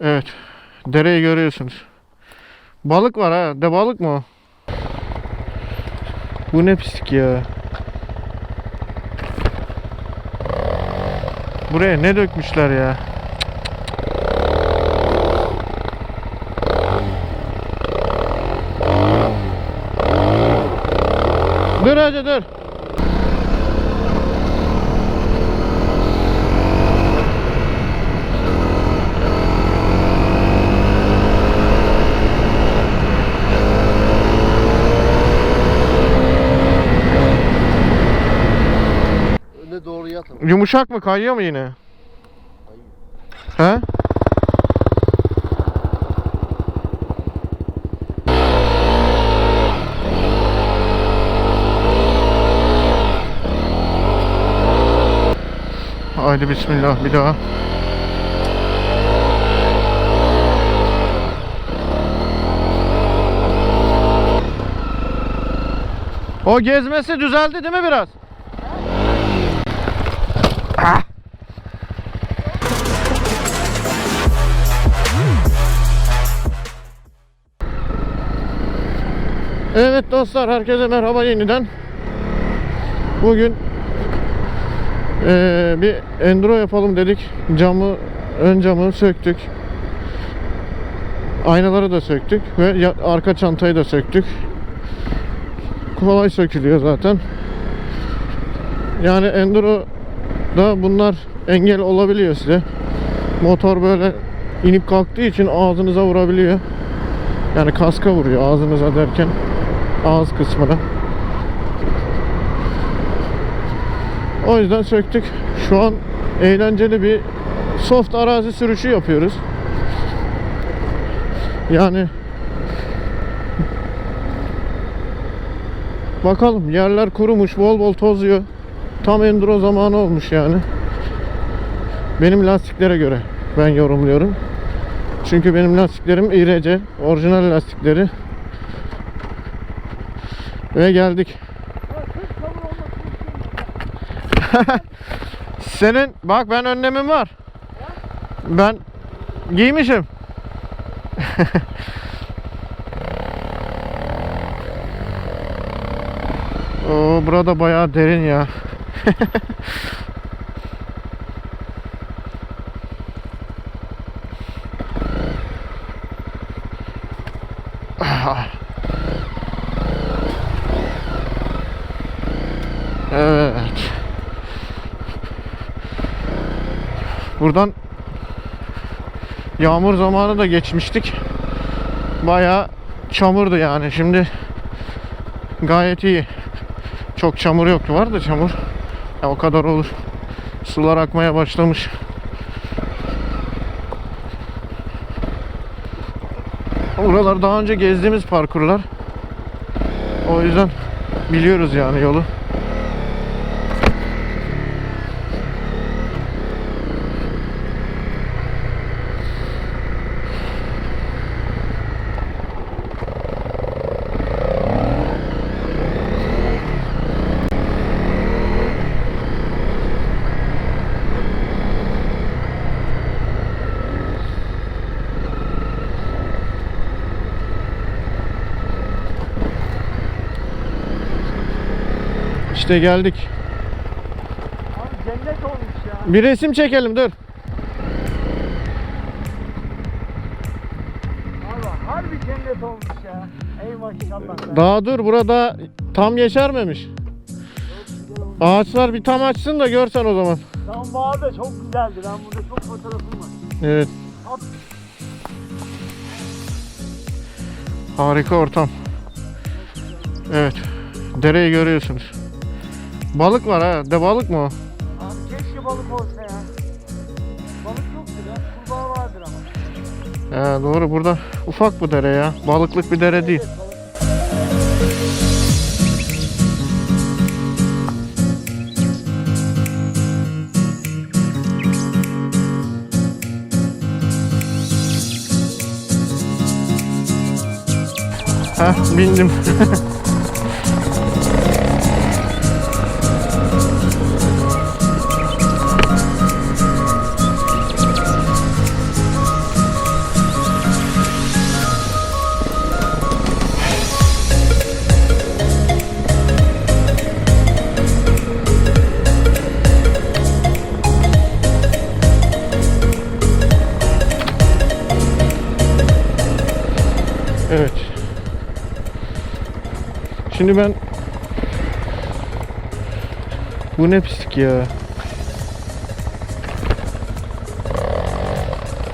Evet. Dereyi görüyorsunuz. Balık var ha. De balık mı o? Bu ne pislik ya. Buraya ne dökmüşler ya. Dur hadi dur. Yumuşak mı kayıyor mu yine? He? Haydi bismillah bir daha. O gezmesi düzeldi değil mi biraz? Evet dostlar herkese merhaba yeniden. Bugün eee, bir enduro yapalım dedik. Camı ön camı söktük. Aynaları da söktük ve arka çantayı da söktük. Kolay sökülüyor zaten. Yani enduro da bunlar engel olabiliyor size. Motor böyle inip kalktığı için ağzınıza vurabiliyor. Yani kaska vuruyor ağzınıza derken ağız kısmına. O yüzden söktük. Şu an eğlenceli bir soft arazi sürüşü yapıyoruz. Yani bakalım yerler kurumuş, bol bol tozuyor. Tam enduro zamanı olmuş yani. Benim lastiklere göre ben yorumluyorum. Çünkü benim lastiklerim IRC, orijinal lastikleri. Ve geldik. Senin bak ben önlemim var. Ben giymişim. Oo burada bayağı derin ya. Evet. Buradan yağmur zamanı da geçmiştik. Bayağı çamurdu yani. Şimdi gayet iyi. Çok çamur yoktu. Var da çamur. Ya o kadar olur. Sular akmaya başlamış. Buralar daha önce gezdiğimiz parkurlar. O yüzden biliyoruz yani yolu. İşte geldik. Abi cennet olmuş ya. Bir resim çekelim dur. Abi harbi cennet olmuş ya. Ey maşallah. be. Daha dur burada tam yeşermemiş. Ağaçlar bir tam açsın da görsen o zaman. Tam bağda çok güzeldi. Ben burada çok fotoğrafım var. Evet. Harika ortam. Evet. Dereyi görüyorsunuz. Balık var ha. De balık mı o? Abi keşke balık olsa ya. Balık yoktur ya. Kurbağa vardır ama. He, doğru burada ufak bu dere ya. Balıklık bir dere değil. Evet. Heh bindim. Şimdi ben bu ne pislik ya.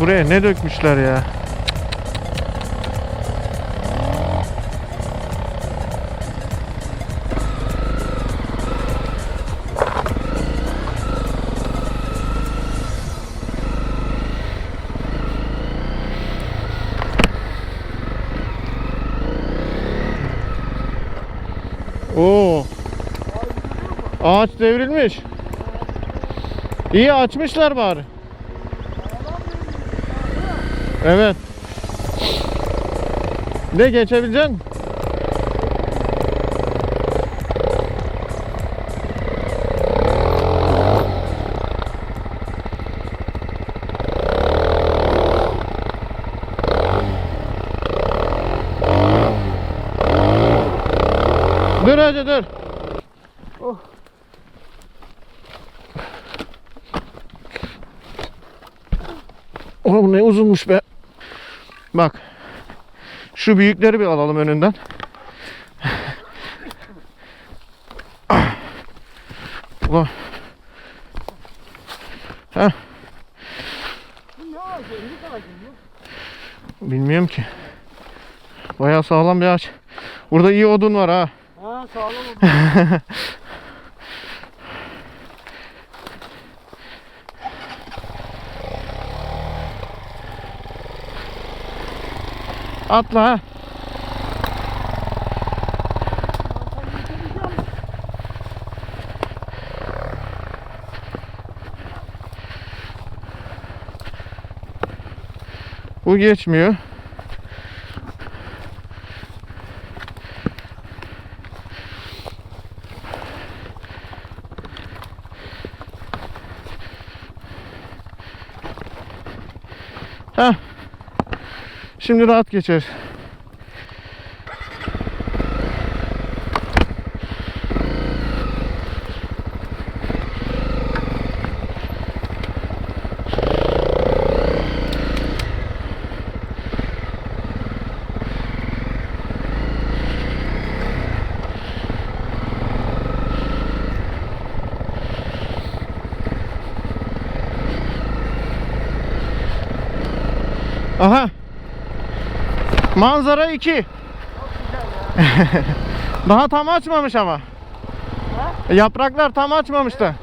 Buraya ne dökmüşler ya? İyi açmışlar bari. Evet. Ne geçebileceksin? Dur hadi dur. Ne uzunmuş be. Bak. Şu büyükleri bir alalım önünden. Ulan. Mı? Bilmiyorum ki. Bayağı sağlam bir ağaç. Burada iyi odun var ha. Ha sağlam oldu. Atla. Bu geçmiyor. Heh. Şimdi rahat geçer. Manzara 2. Daha tam açmamış ama. Yapraklar tam açmamış da.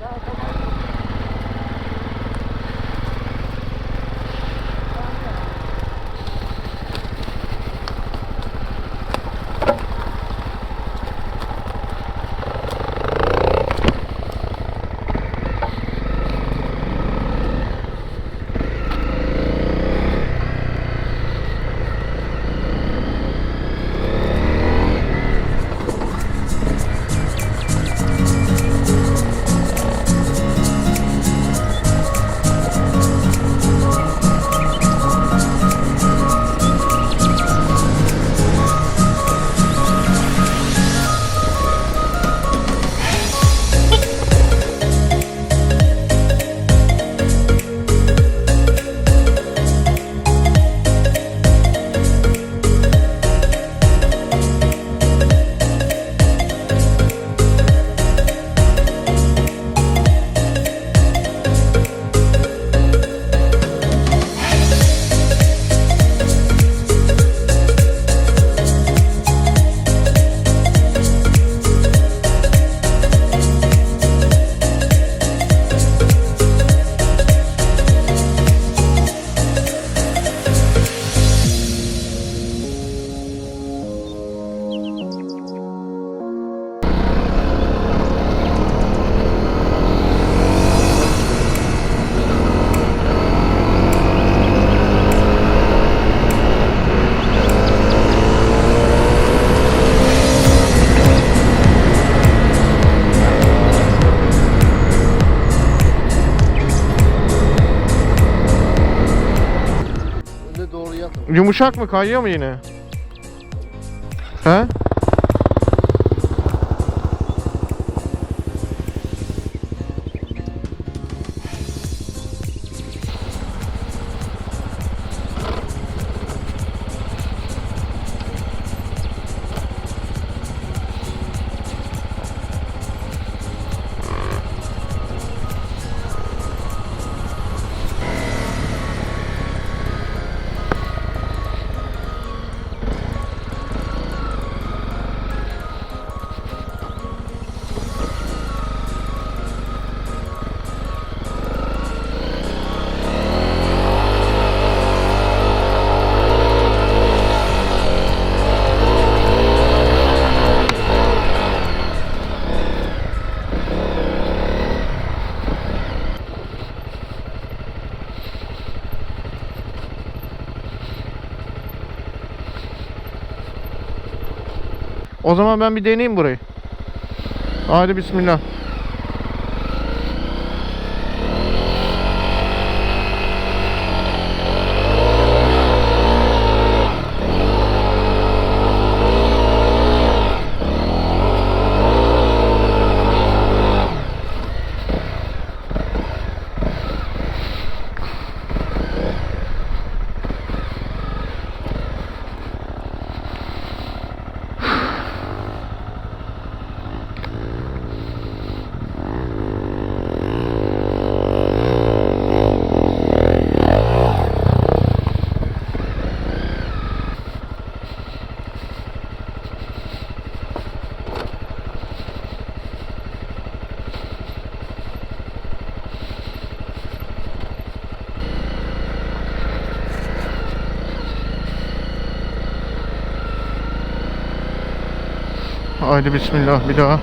Yumuşak mı kayıyor mu yine? O zaman ben bir deneyeyim burayı. Hadi bismillah. Haydi bismillah bir daha.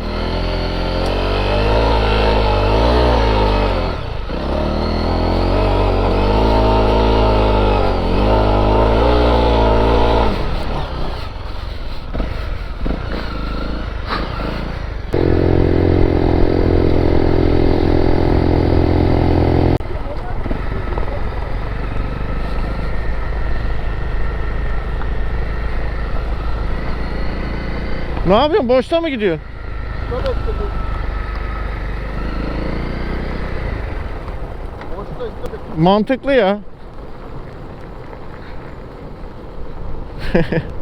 Ne yapıyorsun? Boşta mı gidiyorsun? Boşta Mantıklı ya.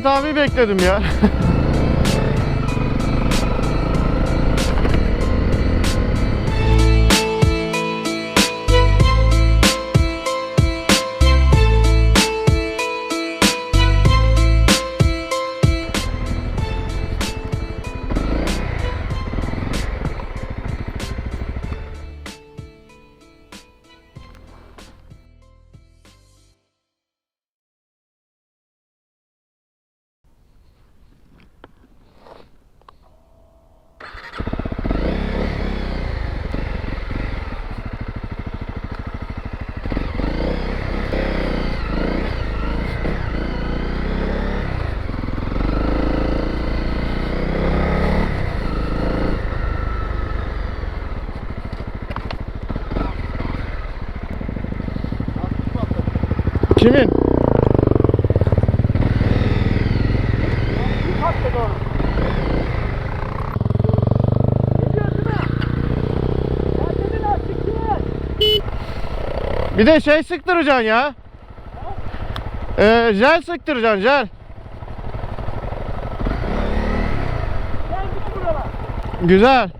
Ahmet abi bekledim ya. lastikçi Bir de şey sıktıracaksın ya. Ee, jel sıktıracaksın jel. Güzel.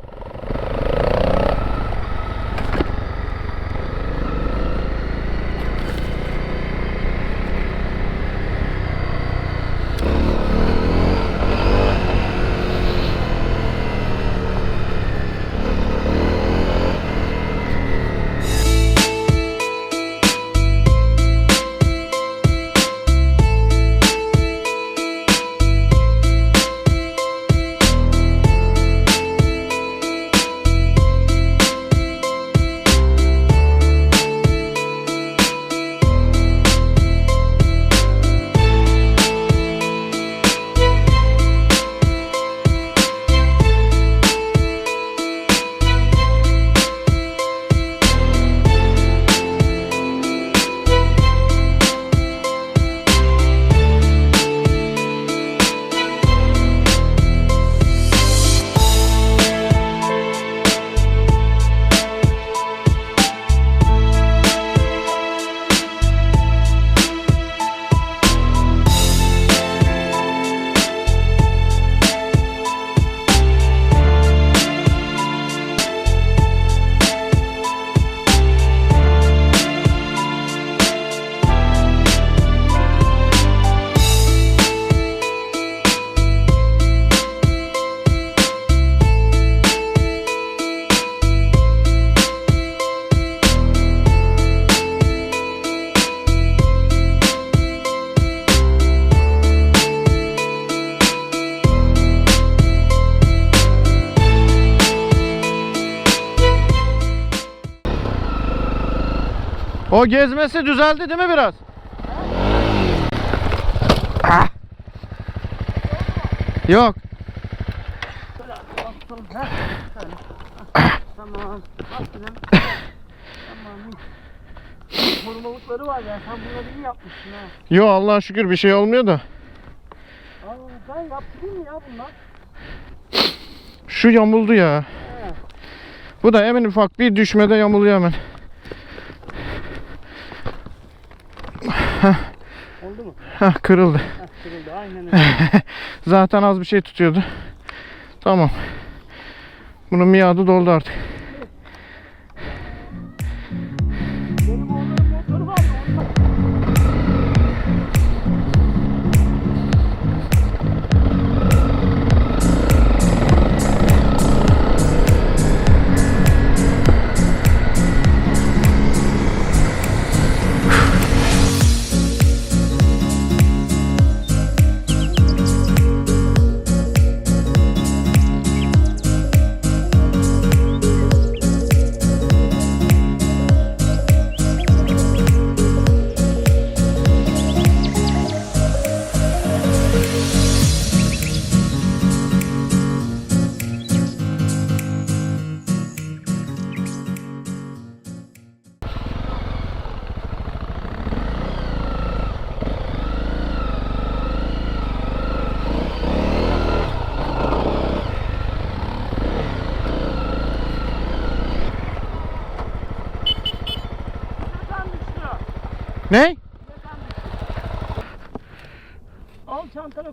O gezmesi düzeldi değil mi biraz? Ah. Yok. Tamam. Korumalıkları var ya. Sen bunları iyi yapmışsın ha. Yo Allah'a şükür bir şey olmuyor da. Aa, ben yaptım mı ya bunlar? Şu yamuldu ya. He. Bu da hemen ufak bir düşmede yamuluyor hemen. Oldu mu? Heh, kırıldı. Heh, kırıldı. Aynen öyle. Zaten az bir şey tutuyordu. Tamam. Bunun miadı doldu artık.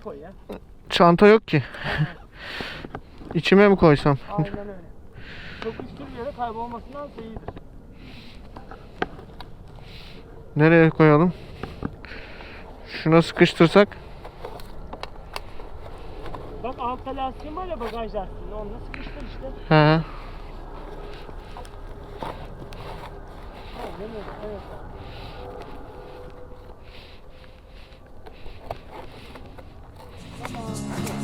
Koy ya. Çanta yok ki. İçime mi koysam? Aynen öyle. Çok üstü bir yere kaybolmasından iyidir. Nereye koyalım? Şuna sıkıştırsak. Bak altta lastiğin var ya bagaj lastiğinde onunla sıkıştır işte. He. Aynen öyle. Evet. Come.